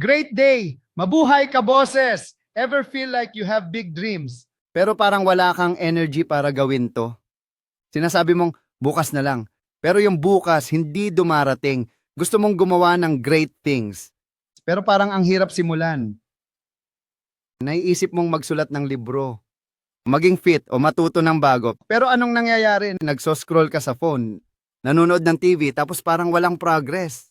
Great day! Mabuhay ka, bosses! Ever feel like you have big dreams? Pero parang wala kang energy para gawin to. Sinasabi mong bukas na lang. Pero yung bukas hindi dumarating. Gusto mong gumawa ng great things. Pero parang ang hirap simulan. Naiisip mong magsulat ng libro. Maging fit o matuto ng bago. Pero anong nangyayari? Nagso-scroll ka sa phone. Nanonood ng TV tapos parang walang progress.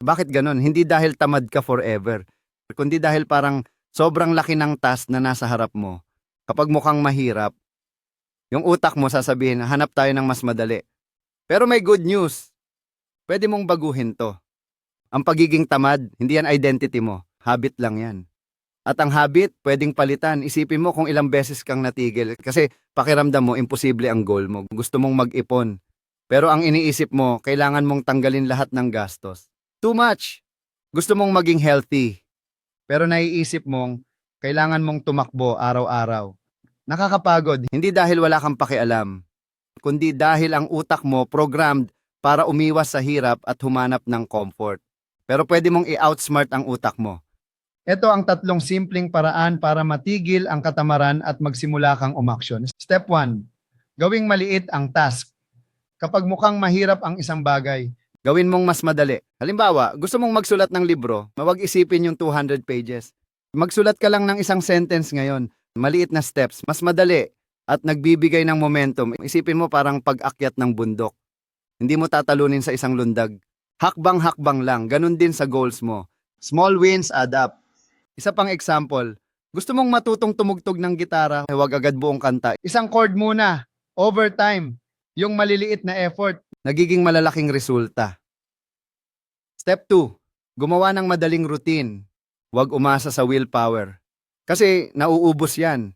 Bakit ganon? Hindi dahil tamad ka forever. Kundi dahil parang sobrang laki ng task na nasa harap mo. Kapag mukhang mahirap, yung utak mo sasabihin, hanap tayo ng mas madali. Pero may good news. Pwede mong baguhin to. Ang pagiging tamad, hindi yan identity mo. Habit lang yan. At ang habit, pwedeng palitan. Isipin mo kung ilang beses kang natigil. Kasi pakiramdam mo, imposible ang goal mo. Gusto mong mag-ipon. Pero ang iniisip mo, kailangan mong tanggalin lahat ng gastos. Too much. Gusto mong maging healthy. Pero naiisip mong, kailangan mong tumakbo araw-araw. Nakakapagod. Hindi dahil wala kang pakialam, kundi dahil ang utak mo programmed para umiwas sa hirap at humanap ng comfort. Pero pwede mong i-outsmart ang utak mo. Ito ang tatlong simpleng paraan para matigil ang katamaran at magsimula kang umaksyon. Step 1. Gawing maliit ang task. Kapag mukhang mahirap ang isang bagay, Gawin mong mas madali. Halimbawa, gusto mong magsulat ng libro, mawag isipin yung 200 pages. Magsulat ka lang ng isang sentence ngayon, maliit na steps, mas madali at nagbibigay ng momentum. Isipin mo parang pag-akyat ng bundok. Hindi mo tatalunin sa isang lundag. Hakbang-hakbang lang, ganun din sa goals mo. Small wins add up. Isa pang example, gusto mong matutong tumugtog ng gitara, huwag agad buong kanta. isang chord muna, over time, yung maliliit na effort. Nagiging malalaking resulta. Step 2. Gumawa ng madaling routine. Huwag umasa sa willpower. Kasi nauubos yan.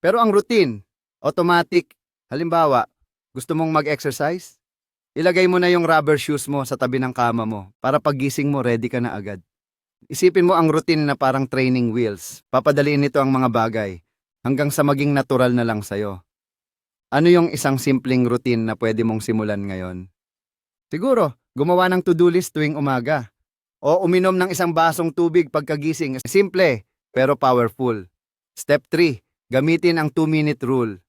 Pero ang routine, automatic. Halimbawa, gusto mong mag-exercise? Ilagay mo na yung rubber shoes mo sa tabi ng kama mo para paggising mo ready ka na agad. Isipin mo ang routine na parang training wheels. Papadaliin nito ang mga bagay hanggang sa maging natural na lang sa'yo. Ano yung isang simpleng routine na pwede mong simulan ngayon? Siguro, gumawa ng to-do list tuwing umaga. O uminom ng isang basong tubig pagkagising. Simple, pero powerful. Step 3, gamitin ang 2-minute rule.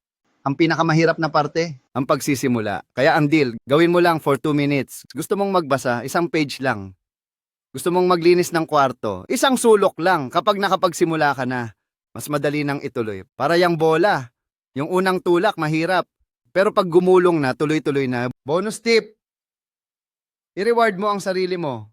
Ang pinakamahirap na parte, Ang pagsisimula. Kaya ang deal, gawin mo lang for 2 minutes. Gusto mong magbasa, isang page lang. Gusto mong maglinis ng kwarto, isang sulok lang kapag nakapagsimula ka na. Mas madali nang ituloy. Para yung bola, yung unang tulak mahirap. Pero pag gumulong na, tuloy-tuloy na. bonus tip, I-reward mo ang sarili mo.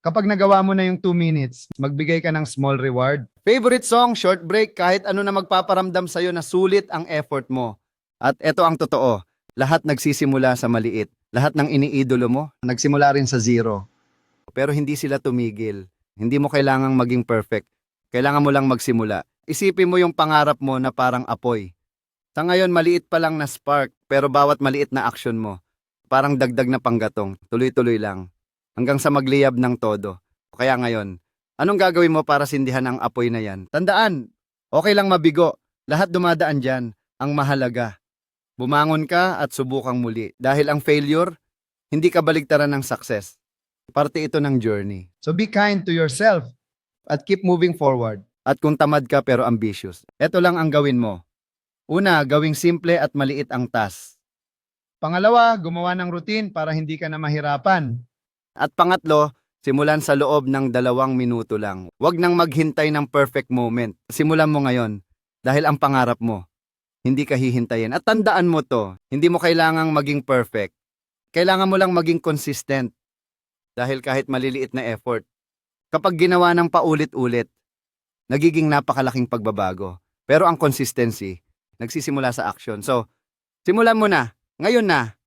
kapag nagawa mo na yung 2 minutes, magbigay ka ng small reward. Favorite song, short break, kahit ano na magpaparamdam sa'yo na sulit ang effort mo. At eto ang totoo, lahat nagsisimula sa maliit. Lahat ng iniidolo mo, Nagsimula rin sa zero. pero hindi sila tumigil. Hindi mo kailangang maging perfect. Kailangan mo lang magsimula. Isipin mo yung pangarap mo na parang apoy. Sa ngayon, maliit pa lang na spark, pero bawat maliit na action mo, parang dagdag na panggatong, tuloy-tuloy lang, hanggang sa magliyab ng todo. Kaya ngayon, anong gagawin mo para sindihan ang apoy na yan? Tandaan, okay lang mabigo, lahat dumadaan dyan, ang mahalaga. Bumangon ka at subukang muli, dahil ang failure, hindi ka baligtaran ng success. Parte ito ng journey. So be kind to yourself at keep moving forward. At kung tamad ka pero ambitious, ito lang ang gawin mo. Una, gawing simple at maliit ang task. Pangalawa, gumawa ng routine para hindi ka na mahirapan. At pangatlo, simulan sa loob ng dalawang minuto lang. Huwag nang maghintay ng perfect moment. Simulan mo ngayon dahil ang pangarap mo. Hindi ka hihintayin. At tandaan mo to, hindi mo kailangang maging perfect. Kailangan mo lang maging consistent. Dahil kahit maliliit na effort, kapag ginawa ng paulit-ulit, nagiging napakalaking pagbabago. Pero ang consistency, nagsisimula sa action. So, simulan mo na. Ngayon na.